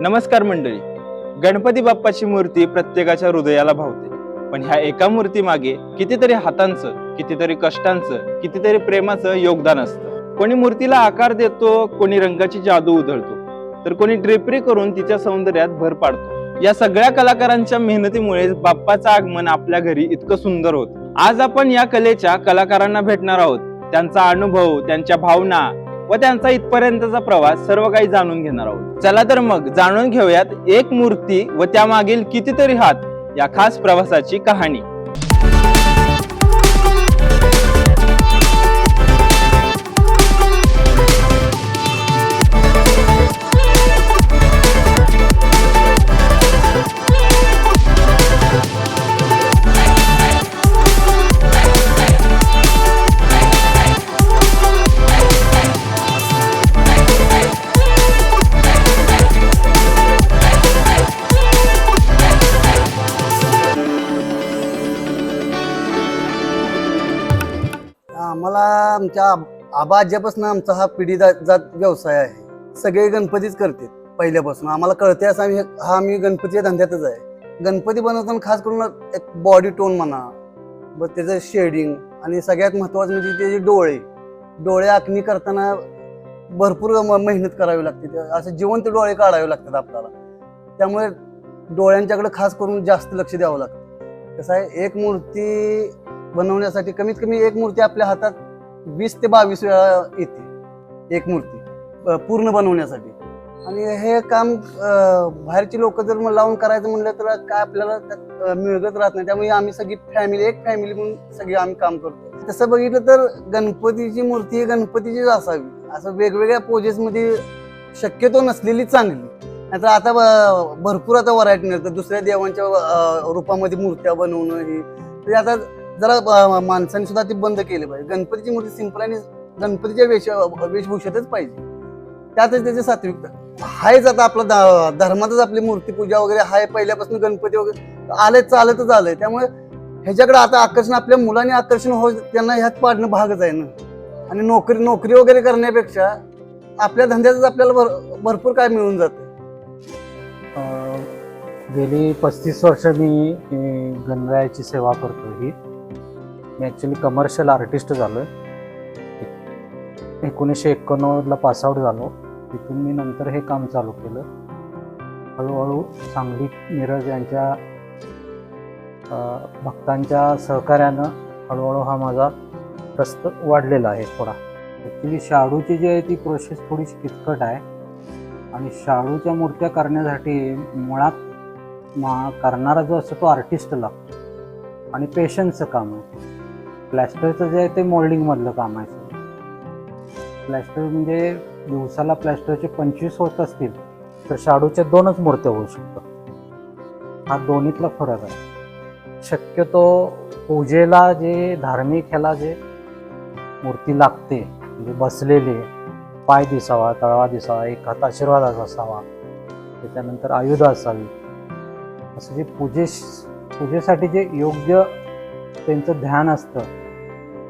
नमस्कार मंडळी. गणपती बाप्पाची मूर्ती प्रत्येकाच्या हृदयाला भावते. पण ह्या एका मूर्ती मागे कितीतरी हातांचं कितीतरी कष्टांचं कितीतरी प्रेमाचं योगदान असतं. कोणी मूर्तीला आकार देतो कोणी रंगाची जादू उधळतो. तर कोणी ड्रेपरी करून तिच्या सौंदर्यात भर पाडतो. या सगळ्या कलाकारांच्या मेहनतीमुळे बाप्पाचं आगमन आपल्या घरी इतकं सुंदर होत. आज आपण या कलेच्या कलाकारांना भेटणार आहोत. त्यांचा अनुभव त्यांच्या भावना व त्यांचा इथपर्यंतचा प्रवास सर्व काही जाणून घेणार आहोत. चला तर मग जाणून घेऊयात एक मूर्ती व त्यामागील कितीतरी हात या खास प्रवासाची कहाणी. आमच्या आबाज्यापासून आबा आमचा हा पिढी जात व्यवसाय आहे. सगळे गणपतीच करते पहिल्यापासून. आम्हाला कळते असं आम्ही हा आम्ही गणपतीच्या धंद्यातच आहे. गणपती बनवताना खास करून एक बॉडी टोन म्हणा ब त्याचं शेडिंग आणि सगळ्यात महत्वाचं म्हणजे त्याचे डोळे डोळे आखणी करताना भरपूर म- मेहनत करावी लागते. असं जिवंत डोळे काढावे लागतात आपल्याला. त्यामुळे डोळ्यांच्याकडे खास करून जास्त लक्ष द्यावं लागतं. कसं आहे एक मूर्ती बनवण्यासाठी कमीत कमी एक मूर्ती आपल्या हातात वीस ते बावीस वेळा येते एक मूर्ती पूर्ण बनवण्यासाठी. आणि हे काम बाहेरची लोक जर मग लावून करायचं म्हणलं तर काय आपल्याला त्यात, मिळगत राहत नाही. त्यामुळे आम्ही सगळी फॅमिली एक फॅमिली म्हणून सगळी आम्ही काम करतो तसं बघितलं तर गणपतीची मूर्ती ही गणपतीचीच असावी. असं वेगवेगळ्या पोजेसमध्ये शक्यतो नसलेली चांगली. नाहीतर आता ब- भरपूर आता व्हरायटी मिळतं दुसऱ्या देवांच्या रूपामध्ये मूर्त्या बनवणं ही. आता जरा माणसाने सुद्धा ते बंद केले पाहिजे. गणपतीची मूर्ती सिंपल आणि गणपतीच्या वेश वेशभूषेतच पाहिजे. त्यातच त्याची सात्विकता. आहेच आता आपला धर्मातच आपली मूर्ती पूजा वगैरे हाय. पहिल्यापासून गणपती वगैरे आले चालतच आलंय त्यामुळे ह्याच्याकडे आता आकर्षण आपल्या मुलांनी आकर्षण हो त्यांना ह्यात पाडणं भागच आहे ना. आणि नोकरी नोकरी वगैरे करण्यापेक्षा आपल्या धंद्यातच आपल्याला भर, भरपूर काय मिळून जातं. गेली पस्तीस वर्ष मी गणरायाची सेवा करतो ही मी ॲक्च्युली कमर्शियल आर्टिस्ट झालो आहे एकोणीसशे एकोणनव्वदला पासआउट झालो. तिथून मी नंतर हे काम चालू केलं. हळूहळू सांगली मिरज यांच्या भक्तांच्या सहकार्यानं हळूहळू हा माझा प्रस्त वाढलेला आहे थोडा. ॲक्च्युली शाडूची जी आहे ती प्रोसेस थोडीशी किचकट आहे. आणि शाडूच्या मूर्त्या करण्यासाठी मुळात मा करणारा जो असतो तो आर्टिस्ट लागतो आणि पेशन्सचं काम आहे. प्लॅस्टरचं जे आहे ते मोल्डिंगमधलं काम आहे प्लॅस्टर म्हणजे दिवसाला प्लॅस्टरचे पंचवीस होत असतील तर शाडूच्या दोनच मूर्त्या होऊ शकतात. हा दोन्हीतला फरक आहे. शक्यतो पूजेला जे धार्मिक ह्याला जे मूर्ती लागते म्हणजे बसलेले पाय दिसावा तळवा दिसावा एक हात आशीर्वादाचा असावा त्याच्यानंतर आयुध असावी. असं जे पूजे पूजेसाठी जे योग्य त्यांचं ध्यान असतं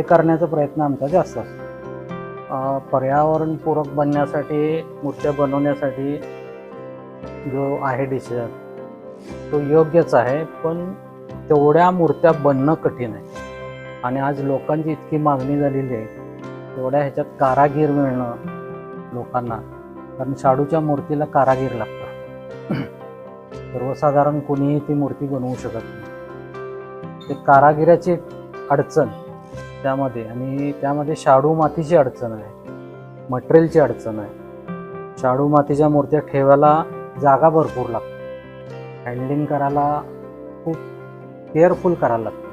हे करण्याचा प्रयत्न आमचा जास्त असतो. पर्यावरणपूरक बनण्यासाठी मूर्त्या बनवण्यासाठी जो आहे डिसिजन तो योग्यच आहे पण तेवढ्या मूर्त्या बनणं कठीण आहे. आणि आज लोकांची इतकी मागणी झालेली आहे तेवढ्या ह्याच्यात कारागीर मिळणं लोकांना कारण शाडूच्या मूर्तीला कारागीर लागतात सर्वसाधारण कोणीही ती मूर्ती बनवू शकत नाही. ते कारागिराची अडचण त्यामध्ये आणि त्यामध्ये शाडू मातीची अडचण आहे. मटेरियलची अडचण आहे. शाडू मातीच्या मूर्त्या ठेवायला जागा भरपूर लागते. हँडलिंग करायला खूप केअरफुल करायला लागतं.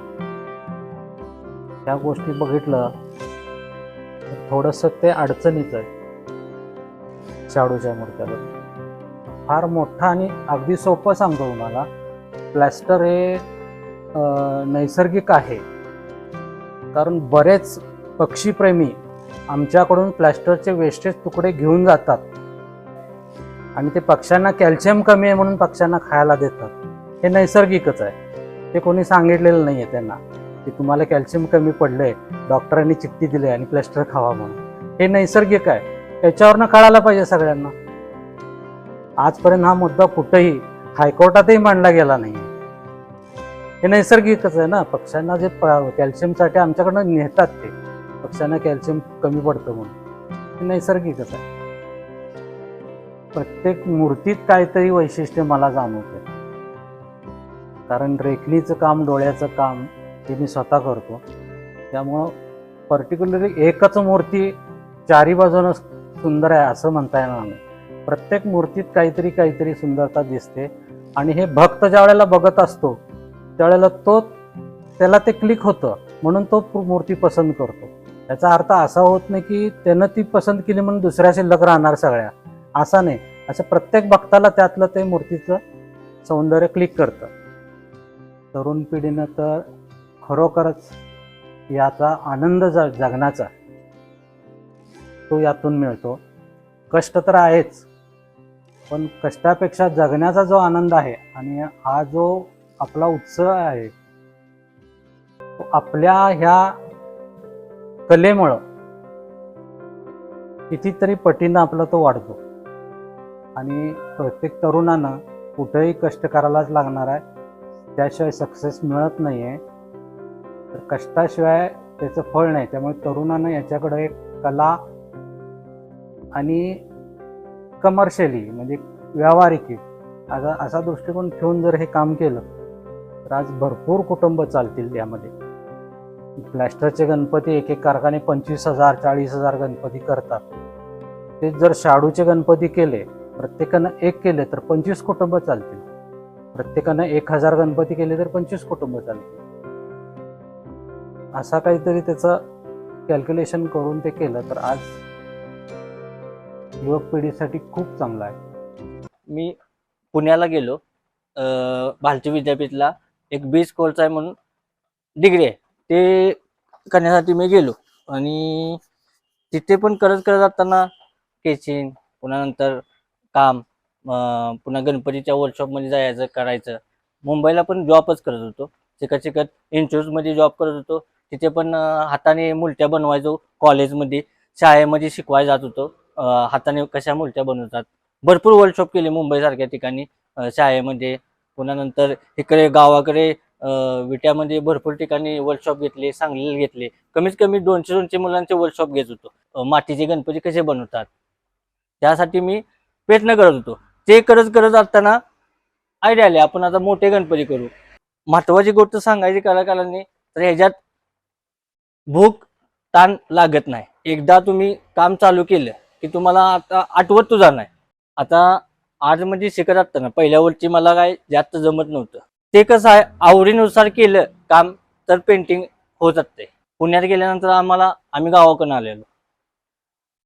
त्या गोष्टी बघितलं थोडंसं ते अडचणीचं आहे. शाडूच्या मूर्त्याला फार मोठा आणि अगदी सोपं सांगतो तुम्हाला प्लॅस्टर हे नैसर्गिक आहे. कारण बरेच पक्षीप्रेमी आमच्याकडून प्लॅस्टरचे वेस्टेज तुकडे घेऊन जातात. आणि ते पक्ष्यांना कॅल्शियम कमी आहे म्हणून पक्ष्यांना खायला देतात. हे नैसर्गिकच आहे. ते कोणी सांगितलेलं नाही आहे त्यांना की तुम्हाला कॅल्शियम कमी पडलंय डॉक्टरांनी चिठ्ठी दिली आणि प्लॅस्टर खावा म्हणून. हे नैसर्गिक आहे. त्याच्यावरनं कळायला पाहिजे सगळ्यांना. आजपर्यंत हा मुद्दा कुठेही हायकोर्टातही मांडला गेला नाही हे नैसर्गिकच आहे ना पक्ष्यांना जे कॅल्शियमसाठी आमच्याकडनं नेतात ते. पक्ष्यांना कॅल्शियम कमी पडतं म्हणून. हे नैसर्गिकच आहे. प्रत्येक मूर्तीत काहीतरी वैशिष्ट्य मला जाणवते कारण रेखणीचं काम डोळ्याचं काम हे मी स्वतः करतो. त्यामुळं पर्टिक्युलरली एकच मूर्ती चारी बाजूनं सुंदर आहे असं म्हणता येणार नाही. प्रत्येक मूर्तीत काहीतरी काहीतरी सुंदरता दिसते. आणि हे भक्त ज्या वेळेला बघत असतो त्यावेळेला तो त्याला ते क्लिक होतं म्हणून तो मूर्ती पसंत करतो. याचा अर्थ असा होत नाही की त्यानं ती पसंत केली म्हणून दुसऱ्या शिल्लक राहणार सगळ्या. असा नाही. असं प्रत्येक भक्ताला त्यातलं ते मूर्तीचं सौंदर्य क्लिक करतं. तरुण पिढीनं तर खरोखरच याचा आनंद जा जगण्याचा तो यातून मिळतो. कष्ट तर आहेच पण कष्टापेक्षा जगण्याचा जो आनंद आहे आणि हा जो आपला उत्सव आहे. आपल्या ह्या कलेमुळं कितीतरी पटीनं आपला तो वाढतो. आणि प्रत्येक तरुणानं कुठंही कष्ट करायलाच लागणार आहे त्याशिवाय सक्सेस मिळत नाही आहे तर कष्टाशिवाय त्याचं फळ नाही त्यामुळे तरुणानं याच्याकडे एक कला आणि कमर्शियली म्हणजे व्यावहारिकी असा असा दृष्टिकोन ठेवून जर हे काम केलं तर आज भरपूर कुटुंब चालतील त्यामध्ये प्लॅस्टरचे गणपती एक एक कारखाने पंचवीस हजार चाळीस हजार गणपती करतात. ते जर शाडूचे गणपती केले प्रत्येकानं एक केले तर पंचवीस कुटुंब चालतील. प्रत्येकानं एक हजार गणपती केले तर पंचवीस कुटुंब चालतील. असा काहीतरी त्याचं कॅल्क्युलेशन करून ते केलं तर आज युवक पिढीसाठी खूप चांगलं आहे. मी पुण्याला गेलो. अं, भारतीय विद्यापीठला एक बीज कोर्स आहे म्हणून डिग्री आहे. ते करण्यासाठी मी गेलो. आणि तिथे पण करत करत असताना केचिंग पुन्हा नंतर काम पुन्हा गणपतीच्या वर्कशॉपमध्ये जायचं करायचं. मुंबईला पण जॉबच करत होतो. शिकत शिकत इन्स्टिट्यूटमध्ये जॉब करत होतो. तिथे पण हाताने मुलट्या बनवायचो कॉलेजमध्ये शाळेमध्ये शिकवायला जात होतो. हाताने कशा मुलट्या बनवतात. भरपूर वर्कशॉप केले मुंबईसारख्या ठिकाणी. शाळेमध्ये पुन्हा नंतर इकडे गावाकडे विट्यामध्ये भरपूर ठिकाणी वर्कशॉप घेतले सांगलीला घेतले. कमीत कमी दोनशे दोनशे मुलांचे वर्कशॉप घेत होतो. मातीचे गणपती कसे बनवतात? त्यासाठी मी प्रयत्न करत होतो. ते करत करत असताना आयडिया आले आपण आता मोठे गणपती करू. महत्वाची गोष्ट सांगायची कलाकारांनी तर ह्याच्यात भूक ताण लागत नाही. एकदा तुम्ही काम चालू केलं की तुम्हाला आता आठवत तुझा नाही. आता आज म्हणजे शिकत असताना पहिल्या वर्षी मला काय जास्त जमत नव्हतं. ते कसं आहे आवडीनुसार केलं काम तर पेंटिंग होत असते. पुण्यात गेल्यानंतर आम्हाला आम्ही गावाकडून आलेलो.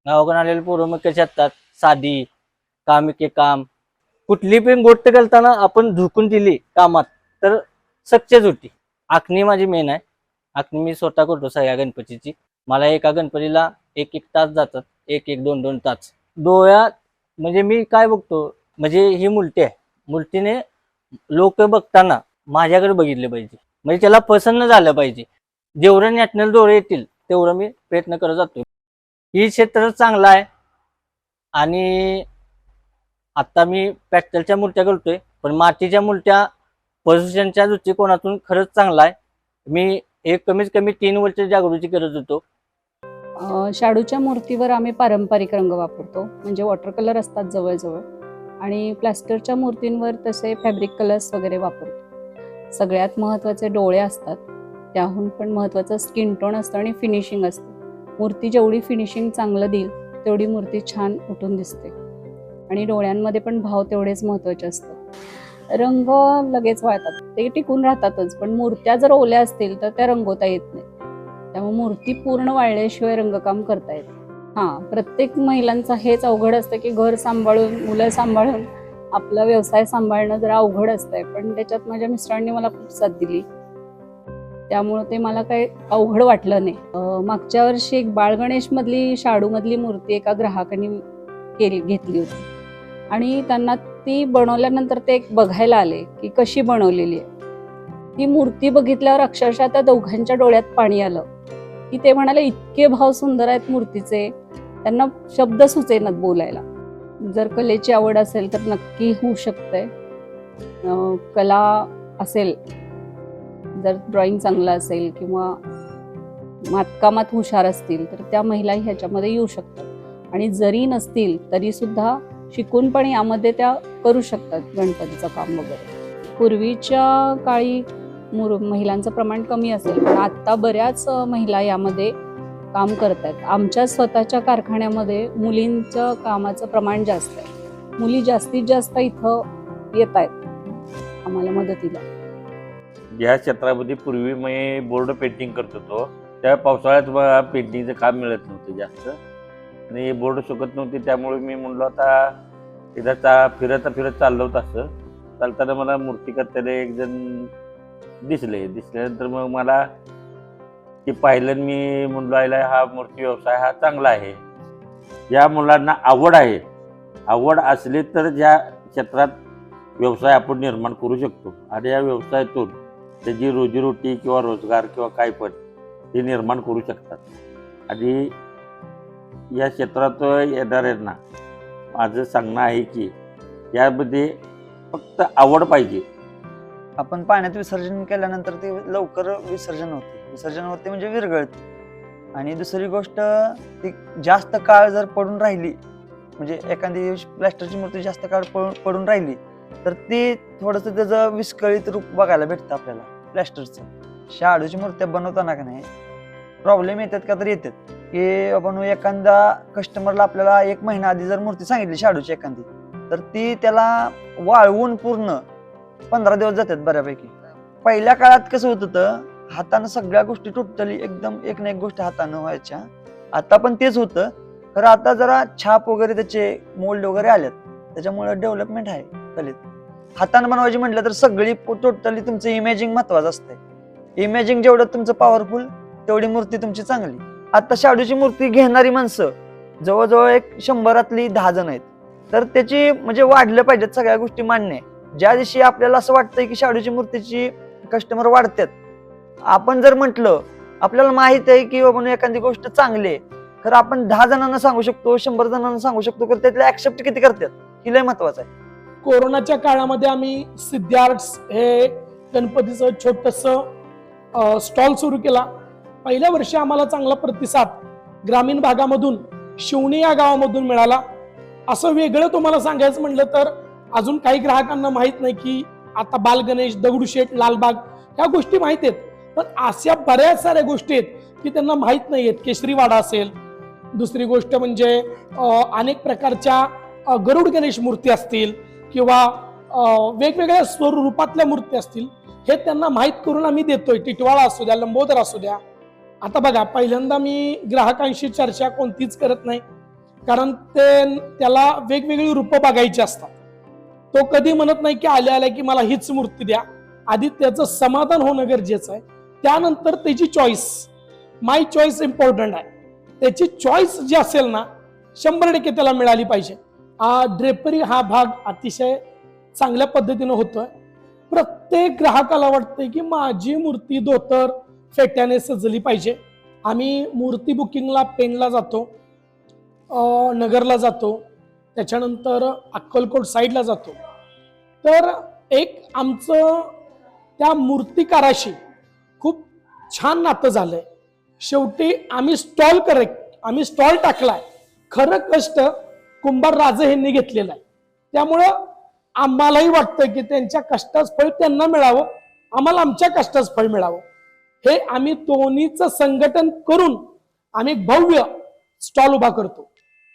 गावाकडून आलेले पोरं मग कसे असतात? साधी काम के काम. कुठली पण गोष्ट करताना आपण झुकून दिली कामात तर सक्सेस होती. आखणी माझी मेन आहे. आखणी मी स्वतः करतो सगळ्या गणपतीची. मला एका गणपतीला एक एक तास जातात. एक एक दोन दोन तास. डोळ्यात म्हणजे मी काय बघतो म्हणजे ही मूर्ती आहे. मूर्तीने लोक बघताना माझ्याकडे बघितले पाहिजे. म्हणजे त्याला प्रसन्न झालं पाहिजे. जेवढं नॅशनल डोळे येतील तेवढं मी प्रयत्न करत जातो ही क्षेत्र चांगलं आहे. आणि आता मी पॅटलच्या मूर्त्या करतोय. पण मातीच्या मूर्त्या प्रदूषणच्या दृष्टिकोनातून खरंच चांगला आहे. मी एक कमीत कमी तीन वर्ष जागृती करत होतो. शाडूच्या मूर्तीवर आम्ही पारंपरिक रंग वापरतो. म्हणजे वॉटर कलर असतात जवळजवळ. आणि प्लॅस्टरच्या मूर्तींवर तसे फॅब्रिक कलर्स वगैरे वापरतो. सगळ्यात महत्त्वाचे डोळे असतात त्याहून पण महत्त्वाचं स्किन टोन असतं आणि फिनिशिंग असतं. मूर्ती जेवढी फिनिशिंग चांगलं देईल तेवढी मूर्ती छान उठून दिसते. आणि डोळ्यांमध्ये पण भाव तेवढेच महत्त्वाचे असतात. रंग लगेच वाळतात ते टिकून राहतातच पण मूर्त्या जर ओल्या असतील तर त्या रंगवता येत नाही त्यामुळे मूर्ती पूर्ण वाळल्याशिवाय रंगकाम करता येत हां प्रत्येक महिलांचं हेच अवघड असतं की घर सांभाळून मुलं सांभाळून आपला व्यवसाय सांभाळणं जरा अवघड असतंय. पण त्याच्यात माझ्या मिस्टरांनी मला खूप साथ दिली. त्यामुळं ते मला काही अवघड वाटलं नाही. मागच्या वर्षी एक बाळगणेशमधली शाडूमधली मूर्ती एका ग्राहकाने केली घेतली होती. आणि त्यांना ती बनवल्यानंतर ते एक बघायला आले की कशी बनवलेली आहे. ती मूर्ती बघितल्यावर अक्षरशः त्या दोघांच्या डोळ्यात पाणी आलं. की ते म्हणाले इतके भाव सुंदर आहेत मूर्तीचे. त्यांना शब्द सुचेनात बोलायला. जर कलेची आवड असेल तर नक्की होऊ शकते कला असेल जर ड्रॉइंग चांगलं असेल किंवा मातकामात हुशार असतील तर त्या महिला ह्याच्यामध्ये येऊ शकतात. आणि जरी नसतील तरीसुद्धा शिकून पण यामध्ये त्या करू शकतात गणपतीचं काम वगैरे. पूर्वीच्या काळी मुर महिलांचं प्रमाण कमी असेल पण आत्ता बऱ्याच महिला यामध्ये काम करत आहेत आमच्या स्वतःच्या कारखान्यामध्ये मुलींचं कामाचं प्रमाण जास्त आहे. मुली जास्तीत जास्त इथं येत आहेत आम्हाला मदतीला. या क्षेत्रामध्ये पूर्वी मी बोर्ड पेंटिंग करत होतो. त्या पावसाळ्यात मला पेंटिंगचं काम मिळत नव्हतं जास्त. आणि बोर्ड सुकत नव्हती त्यामुळे मी म्हणलो आता एकदा चा फिरत फिरत चाललो होतं असं. चालताना मला मूर्ती करताना एक जण दिसले. दिसल्यानंतर मग मला ते पाहिलं मी म्हणलो आयला हा मूर्ती व्यवसाय हा चांगला आहे. या मुलांना आवड आहे. आवड असली तर ज्या क्षेत्रात व्यवसाय आपण निर्माण करू शकतो. आणि या व्यवसायातून त्याची रोजीरोटी किंवा रोजगार किंवा काय पण हे निर्माण करू शकतात. आणि या क्षेत्रात येणाऱ्यांना माझं सांगणं आहे की यामध्ये फक्त आवड पाहिजे. आपण पाण्यात विसर्जन केल्यानंतर ते लवकर विसर्जन होते. विसर्जन होते म्हणजे विरघळते. आणि दुसरी गोष्ट ती जास्त काळ जर पडून राहिली म्हणजे एखादी प्लॅस्टरची मूर्ती जास्त काळ पडून पडून राहिली तर ती थोडंसं त्याचं विस्कळीत रूप बघायला भेटतं आपल्याला प्लॅस्टरचं. शाडूची मूर्त्या बनवताना का नाही प्रॉब्लेम येतात का तर येतात. की आपण एखादा कस्टमरला आपल्याला एक महिना आधी जर मूर्ती सांगितली शाडूची एखादी तर ती त्याला वाळवून पूर्ण पंधरा दिवस जातात बऱ्यापैकी. पहिल्या काळात कसं होत होतं हातानं सगळ्या गोष्टी टोटली एकदम एक ना एक गोष्ट हातानं व्हायच्या. आता पण तेच होतं. खरं आता जरा छाप वगैरे त्याचे मोल्ड वगैरे आलेत. त्याच्यामुळे डेव्हलपमेंट आहे कलेत. हातानं बनवायची म्हटलं तर सगळी टोटली तुमचं इमेजिंग महत्वाचं असतंय. इमेजिंग जेवढं तुमचं पॉवरफुल तेवढी मूर्ती तुमची चांगली. आता शाडूची मूर्ती घेणारी माणसं जवळजवळ एक शंभरातली दहा जण आहेत. तर त्याची म्हणजे वाढलं पाहिजेत सगळ्या गोष्टी मान्य आहे. ज्या दिवशी आपल्याला असं वाटतंय की शाडूची मूर्तीची कस्टमर वाढतात आपण जर म्हटलं आपल्याला माहीत आहे की बाबा एखादी गोष्ट चांगली आहे तर आपण दहा जणांना सांगू शकतो शंभर जणांना सांगू शकतो तर त्यातले ऍक्सेप्ट किती करतात? ही लय महत्वाचं आहे. कोरोनाच्या काळामध्ये आम्ही सिद्धार्थ हे गणपतीचं छोटस स्टॉल सुरू केला. पहिल्या वर्षी आम्हाला चांगला प्रतिसाद ग्रामीण भागामधून शिवणी या गावामधून मिळाला. असं वेगळं तुम्हाला सांगायचं म्हटलं तर अजून काही ग्राहकांना माहीत नाही की आता बाल गणेश दगडूशेठ लालबाग ह्या गोष्टी माहीत आहेत. पण अशा बऱ्याच साऱ्या गोष्टी आहेत की त्यांना माहीत नाही आहेत. केशरीवाडा असेल. दुसरी गोष्ट म्हणजे अनेक प्रकारच्या गरुड गणेश मूर्ती असतील किंवा वेगवेगळ्या स्वरूपातल्या मूर्ती असतील हे त्यांना माहीत करून आम्ही देतोय. टिटवाळा असू द्या लंबोदर असू द्या. आता बघा पहिल्यांदा मी ग्राहकांशी चर्चा कोणतीच करत नाही. कारण ते त्याला वेगवेगळी रूपं बघायची असतात. तो कधी म्हणत नाही की आल्या आल्या की मला हीच मूर्ती द्या. आधी त्याचं समाधान होणं गरजेचं आहे. त्यानंतर त्याची चॉईस माय चॉईस इम्पॉर्टंट आहे. त्याची चॉईस जी असेल ना शंभर टक्के त्याला मिळाली पाहिजे. ड्रेपरी हा भाग अतिशय चांगल्या पद्धतीनं होतोय. प्रत्येक ग्राहकाला वाटतंय की माझी मूर्ती धोतर फेट्याने सजली पाहिजे. आम्ही मूर्ती बुकिंगला पेनला जातो नगरला जातो त्याच्यानंतर अक्कलकोट साईडला जातो. तर एक आमचं त्या मूर्तिकाराशी खूप छान नातं झालंय. शेवटी आम्ही स्टॉल करेक्ट आम्ही स्टॉल टाकलाय. खरं कष्ट कुंभार राजे यांनी घेतलेलं आहे. त्यामुळं आम्हालाही वाटतं की त्यांच्या कष्टाच फळ त्यांना मिळावं आम्हाला आमच्या कष्टाच फळ मिळावं. हे आम्ही दोन्हीचं संघटन करून आम्ही भव्य स्टॉल उभा करतो.